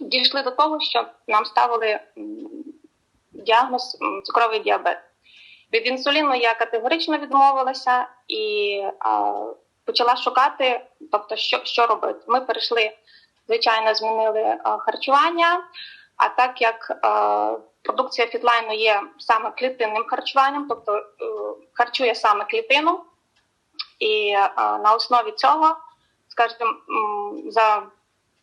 Дійшли до того, що нам ставили діагноз цукровий діабет. Від інсуліну я категорично відмовилася і а, почала шукати, тобто, що, що робити. Ми перейшли, звичайно, змінили а, харчування. А так як а, продукція фітлайну є саме клітинним харчуванням, тобто е, харчує саме клітину, і а, на основі цього, скажімо, за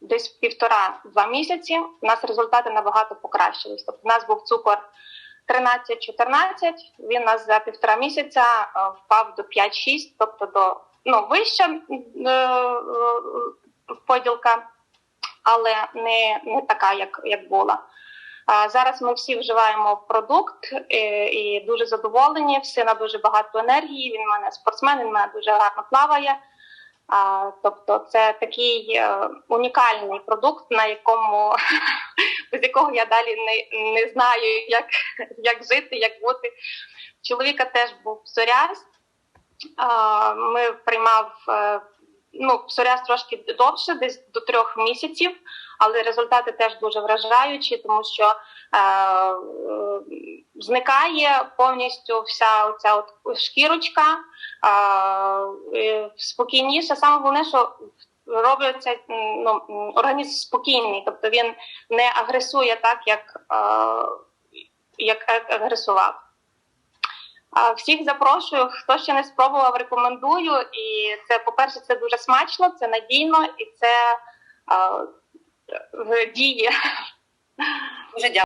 десь півтора-два місяці у нас результати набагато покращились. Тобто, у нас був цукор 13-14, він у нас за півтора місяця е, впав до 5-6, тобто до ну, вища е, е, поділка, але не, не така, як, як була. Зараз ми всі вживаємо продукт е, і дуже задоволені. В сина дуже багато енергії. Він у мене спортсмен, він у мене дуже гарно плаває. Тобто, це такий е, унікальний продукт, на якому без якого я далі не, не знаю, як, як жити, як бути. Чоловіка теж був псоріаз. Ми приймав е, ну, псоріаз трошки довше, десь до трьох місяців, але результати теж дуже вражаючі, тому що е, е, зникає повністю вся оця от шкірочка, е, спокійніше. Саме головне, що робиться ну, організм спокійний, тобто він не агресує так, як, е, як агресував. Всіх запрошую, хто ще не спробував, рекомендую. І це, по-перше, це дуже смачно, це надійно і це е, в. Дуже дякую.